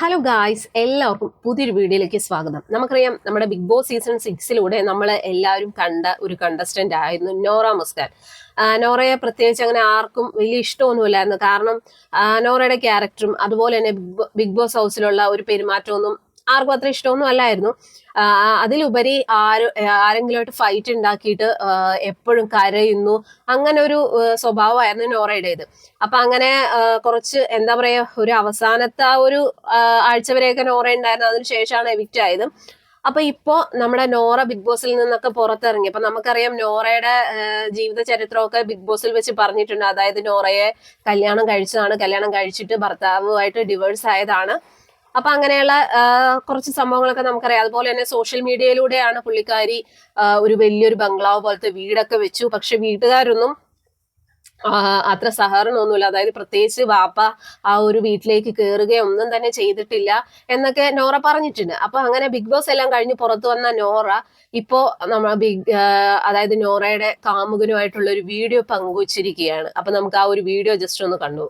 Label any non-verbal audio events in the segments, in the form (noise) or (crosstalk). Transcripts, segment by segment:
Hello guys എല്ലാവർക്കും പുതിയൊരു വീഡിയോയിലേക്ക് സ്വാഗതം. നമുക്കറിയാം നമ്മുടെ ബിഗ് ബോസ് സീസൺ സിക്സിലൂടെ നമ്മൾ എല്ലാവരും കണ്ട ഒരു കണ്ടസ്റ്റന്റ് ആയിരുന്നു നോറ മുസ്കാൻ. നോറയെ പ്രത്യേകിച്ച് അങ്ങനെ ആർക്കും വലിയ ഇഷ്ടമൊന്നുമില്ലായിരുന്നു. കാരണം നോറയുടെ ക്യാരക്ടറും അതുപോലെ തന്നെ ബിഗ് ബോസ് ഹൗസിലുള്ള ഒരു പെരുമാറ്റമൊന്നും ആർക്കും അത്ര ഇഷ്ടമൊന്നും അല്ലായിരുന്നു. അതിലുപരി ആര് ആരെങ്കിലുമായിട്ട് ഫൈറ്റ് ഉണ്ടാക്കിയിട്ട് എപ്പോഴും കരയുന്നു. അങ്ങനെ ഒരു സ്വഭാവമായിരുന്നു നോറയുടേത് അപ്പൊ അങ്ങനെ കുറച്ച് എന്താ പറയാ ഒരു അവസാനത്തെ ആ ഒരു ആഴ്ച വരെയൊക്കെ നോറ ഉണ്ടായിരുന്നു. അതിനുശേഷമാണ് എവിക്റ്റ് ആയത്. അപ്പൊ ഇപ്പോ നമ്മുടെ നോറ ബിഗ് ബോസിൽ നിന്നൊക്കെ പുറത്തിറങ്ങി. അപ്പൊ നമുക്കറിയാം നോറയുടെ ജീവിത ചരിത്രമൊക്കെ ബിഗ് ബോസിൽ വെച്ച് പറഞ്ഞിട്ടുണ്ട്. അതായത് നോറയെ കല്യാണം കഴിച്ചതാണ്. കല്യാണം കഴിച്ചിട്ട് ഭർത്താവുമായിട്ട് ഡിവോഴ്സ് ആയതാണ്. അപ്പൊ അങ്ങനെയുള്ള കുറച്ച് സംഭവങ്ങളൊക്കെ നമുക്കറിയാം. അതുപോലെ തന്നെ സോഷ്യൽ മീഡിയയിലൂടെയാണ് പുള്ളിക്കാരി ഒരു വലിയൊരു ബംഗ്ലാവ് പോലത്തെ വീടൊക്കെ വെച്ചു. പക്ഷെ വീട്ടുകാരൊന്നും അത്ര സഹകരണമൊന്നുമില്ല. അതായത് പ്രത്യേകിച്ച് വാപ്പ ആ ഒരു വീട്ടിലേക്ക് കയറുകയോ ഒന്നും തന്നെ ചെയ്തിട്ടില്ല എന്നൊക്കെ നോറ പറഞ്ഞിട്ടുണ്ട്. അപ്പൊ അങ്ങനെ ബിഗ് ബോസ് എല്ലാം കഴിഞ്ഞ് പുറത്തു വന്ന നോറ ഇപ്പോ നമ്മ ബിഗ് അതായത് നോറയുടെ കാമുകനുമായിട്ടുള്ള ഒരു വീഡിയോ പങ്കുവച്ചിരിക്കുകയാണ്. അപ്പൊ നമുക്ക് ആ ഒരു വീഡിയോ ജസ്റ്റ് ഒന്ന് കണ്ടു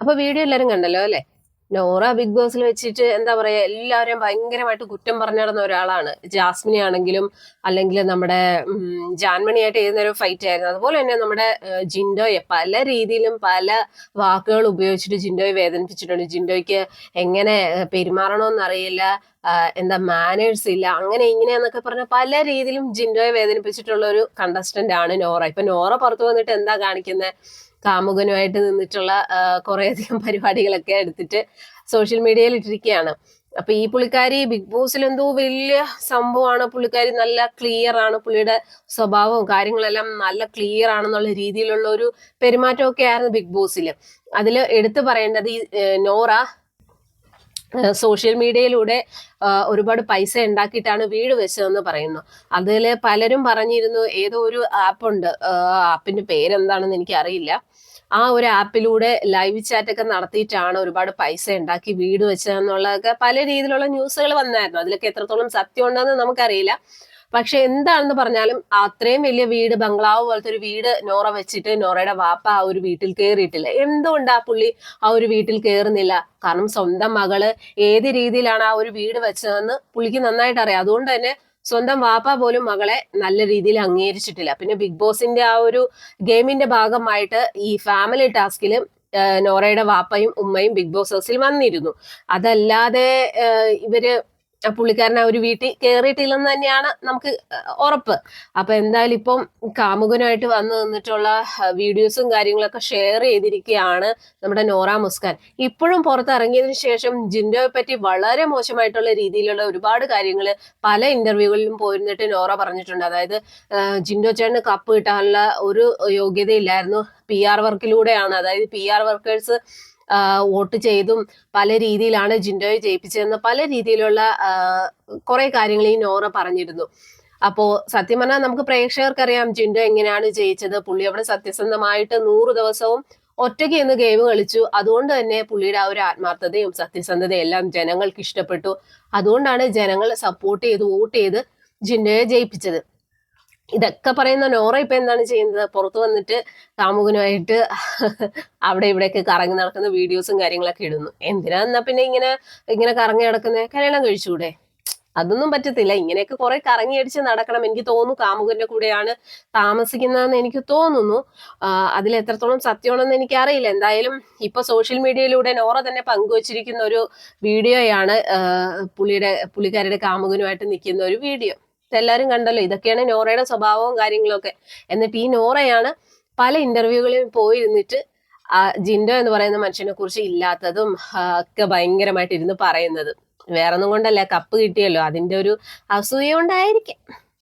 അപ്പൊ വീഡിയോ എല്ലാരും കണ്ടല്ലോ അല്ലെ? നോറ ബിഗ് ബോസിൽ വെച്ചിട്ട് എന്താ പറയാ എല്ലാവരെയും ഭയങ്കരമായിട്ട് കുറ്റം പറഞ്ഞു നടന്ന ഒരാളാണ്. ജാസ്മിനി ആണെങ്കിലും അല്ലെങ്കിൽ നമ്മുടെ ജാൻമണിയായിട്ട് ചെയ്യുന്ന ഒരു ഫൈറ്റ് ആയിരുന്നു. അതുപോലെ തന്നെ നമ്മുടെ ജിൻഡോയെ പല രീതിയിലും പല വാക്കുകൾ ഉപയോഗിച്ചിട്ട് ജിൻഡോയെ വേദനിപ്പിച്ചിട്ടുണ്ട്. ജിൻഡോയ്ക്ക് എങ്ങനെ പെരുമാറണമെന്നറിയില്ല എന്താ മാനേഴ്സ് ഇല്ല അങ്ങനെ ഇങ്ങനെയെന്നൊക്കെ പറഞ്ഞ പല രീതിയിലും ജിൻഡോയെ വേദനിപ്പിച്ചിട്ടുള്ള ഒരു കണ്ടസ്റ്റന്റ് ആണ് നോറ. ഇപ്പൊ നോറ പുറത്തു വന്നിട്ട് എന്താ കാണിക്കുന്നത് കാമുകനുമായിട്ട് നിന്നിട്ടുള്ള കുറേയധികം (laughs) പരിപാടികളൊക്കെ എടുത്തിട്ട് സോഷ്യൽ മീഡിയയിൽ ഇട്ടിരിക്കുകയാണ് അപ്പൊ ഈ പുള്ളിക്കാരി ബിഗ് ബോസിൽ എന്തോ വലിയ സംഭവമാണ്. പുള്ളിക്കാരി നല്ല ക്ലിയർ ആണ്. പുള്ളിയുടെ സ്വഭാവവും കാര്യങ്ങളെല്ലാം നല്ല ക്ലിയർ ആണെന്നുള്ള രീതിയിലുള്ള ഒരു പെരുമാറ്റമൊക്കെ ആയിരുന്നു ബിഗ് ബോസിൽ അതിൽ എടുത്തു പറയേണ്ടത് ഈ നോറ സോഷ്യൽ മീഡിയയിലൂടെ ഒരുപാട് പൈസ ഉണ്ടാക്കിയിട്ടാണ് വീട് വെച്ചതെന്ന് പറയുന്നു. അതിൽ പലരും പറഞ്ഞിരുന്നു ഏതോ ഒരു ആപ്പുണ്ട് ആപ്പിന്റെ പേരെന്താണെന്ന് എനിക്ക് അറിയില്ല ആ ഒരു ആപ്പിലൂടെ ലൈവ് ചാറ്റ് ഒക്കെ നടത്തിയിട്ടാണ് ഒരുപാട് പൈസ ഉണ്ടാക്കി വീട് വെച്ചതെന്നുള്ളതൊക്കെ പല രീതിയിലുള്ള ന്യൂസുകൾ വന്നായിരുന്നു. അതിലൊക്കെ എത്രത്തോളം സത്യം ഉണ്ടെന്ന് നമുക്കറിയില്ല. പക്ഷെ എന്താണെന്ന് പറഞ്ഞാലും അത്രയും വലിയ വീട് ബംഗ്ലാവ് പോലത്തെ ഒരു വീട് നോറ വെച്ചിട്ട് നോറയുടെ വാപ്പ ആ ഒരു വീട്ടിൽ കയറിയിട്ടില്ല എന്തുകൊണ്ട് ആ പുള്ളി ആ ഒരു വീട്ടിൽ കയറുന്നില്ല കാരണം സ്വന്തം മകൾ ഏത് രീതിയിലാണ് ആ ഒരു വീട് വെച്ചതെന്ന് പുള്ളിക്ക് നന്നായിട്ട് അറിയാം. അതുകൊണ്ട് തന്നെ സ്വന്തം വാപ്പ പോലും മകളെ നല്ല രീതിയിൽ അംഗീകരിച്ചിട്ടില്ല. പിന്നെ ബിഗ് ബോസിന്റെ ആ ഒരു ഗെയിമിന്റെ ഭാഗമായിട്ട് ഈ ഫാമിലി ടാസ്കിൽ നോറയുടെ വാപ്പയും ഉമ്മയും ബിഗ് ബോസ് ഹൗസിൽ വന്നിരുന്നു. അതല്ലാതെ ഇവർ പുള്ളിക്കാരൻ ആ ഒരു വീട്ടിൽ കയറിയിട്ടില്ലെന്ന് തന്നെയാണ് നമുക്ക് ഉറപ്പ്. അപ്പൊ എന്തായാലും ഇപ്പം കാമുകനായിട്ട് വന്നു നിന്നിട്ടുള്ള വീഡിയോസും കാര്യങ്ങളൊക്കെ ഷെയർ ചെയ്തിരിക്കുകയാണ് നമ്മുടെ നോറ മുസ്കാൻ. ഇപ്പോഴും പുറത്തിറങ്ങിയതിനു ശേഷം ജിൻഡോയെ പറ്റി വളരെ മോശമായിട്ടുള്ള രീതിയിലുള്ള ഒരുപാട് കാര്യങ്ങൾ പല ഇന്റർവ്യൂകളിലും പോയിരുന്നിട്ട് നോറ പറഞ്ഞിട്ടുണ്ട്. അതായത് ജിൻഡോ ചേട്ടന് കപ്പ് കിട്ടാനുള്ള ഒരു യോഗ്യതയില്ലായിരുന്നു. P R വർക്കിലൂടെയാണ്. അതായത് പി ആർ വർക്കേഴ്സ് വോട്ട് ചെയ്തും പല രീതിയിലാണ് ജിൻഡോയെ ജയിപ്പിച്ചതെന്ന് പല രീതിയിലുള്ള കുറെ കാര്യങ്ങൾ ഈ നോറ പറഞ്ഞിരുന്നു. അപ്പോ സത്യം പറഞ്ഞാൽ നമുക്ക് പ്രേക്ഷകർക്കറിയാം ജിൻഡോ എങ്ങനെയാണ് ജയിച്ചത്. പുള്ളി അവിടെ സത്യസന്ധമായിട്ട് നൂറ് ദിവസവും ഒറ്റയ്ക്ക് ഇന്ന് ഗെയിം കളിച്ചു. അതുകൊണ്ട് തന്നെ പുള്ളിയുടെ ആ ഒരു ആത്മാർത്ഥതയും സത്യസന്ധതയും എല്ലാം ജനങ്ങൾക്ക് ഇഷ്ടപ്പെട്ടു. അതുകൊണ്ടാണ് ജനങ്ങൾ സപ്പോർട്ട് ചെയ്ത് വോട്ട് ചെയ്ത് ജിൻഡോയെ ജയിപ്പിച്ചത്. ഇതൊക്കെ പറയുന്ന നോറ ഇപ്പൊ എന്താണ് ചെയ്യുന്നത്? പുറത്തു വന്നിട്ട് കാമുകനുമായിട്ട് അവിടെ ഇവിടെയൊക്കെ കറങ്ങി നടക്കുന്ന വീഡിയോസും കാര്യങ്ങളൊക്കെ ഇടുന്നു. എന്തിനാ എന്നാ പിന്നെ ഇങ്ങനെ ഇങ്ങനെ കറങ്ങി നടക്കുന്നത് കല്യാണം കഴിച്ചുകൂടെ അതൊന്നും പറ്റത്തില്ല. ഇങ്ങനെയൊക്കെ കുറെ കറങ്ങി അടിച്ച് നടക്കണം. എനിക്ക് തോന്നുന്നു കാമുകന്റെ കൂടെയാണ് താമസിക്കുന്നതെന്ന് എനിക്ക് തോന്നുന്നു. അതിൽ എത്രത്തോളം സത്യമാണെന്ന് എനിക്ക് അറിയില്ല എന്തായാലും ഇപ്പൊ സോഷ്യൽ മീഡിയയിലൂടെ നോറ തന്നെ പങ്കുവച്ചിരിക്കുന്ന ഒരു വീഡിയോയാണ് പുള്ളിയുടെ പുള്ളിക്കാരുടെ കാമുകനുമായിട്ട് നിൽക്കുന്ന ഒരു വീഡിയോ. ഇതെല്ലാരും കണ്ടല്ലോ. ഇതൊക്കെയാണ് നോറയുടെ സ്വഭാവവും കാര്യങ്ങളൊക്കെ. എന്നിട്ട് ഈ നോറയാണ് പല ഇന്റർവ്യൂകളിൽ പോയിരുന്നിട്ട് ജിൻഡോ എന്ന് പറയുന്ന മനുഷ്യനെ കുറിച്ച് ഇല്ലാത്തതും ഒക്കെ ഭയങ്കരമായിട്ട് ഇരുന്ന് പറയുന്നത്. വേറൊന്നും കൊണ്ടല്ല കപ്പ് കിട്ടിയല്ലോ. അതിന്റെ ഒരു അസൂയ കൊണ്ടായിരിക്കും.